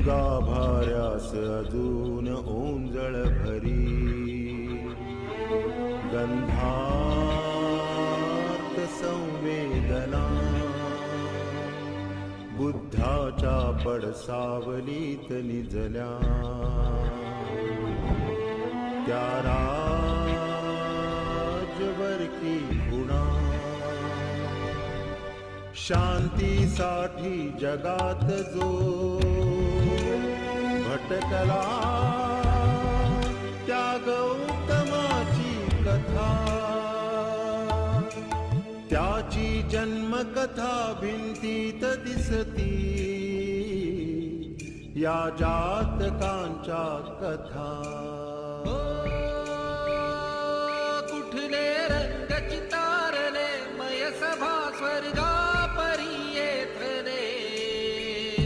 गाभाऱ्यास अजून ओंजळ भरी. गंधात संवेदना. बुद्धाच्या पडसावलीत निजल्या. त्या राजवरती शांतीसाठी जगात जो भटकला त्या गौतमाची कथा. त्याची जन्मकथा भिंतीत दिसती या जातकांच्या कथा. हो, कुठले रंग चितारले मय सभा स्वर्ग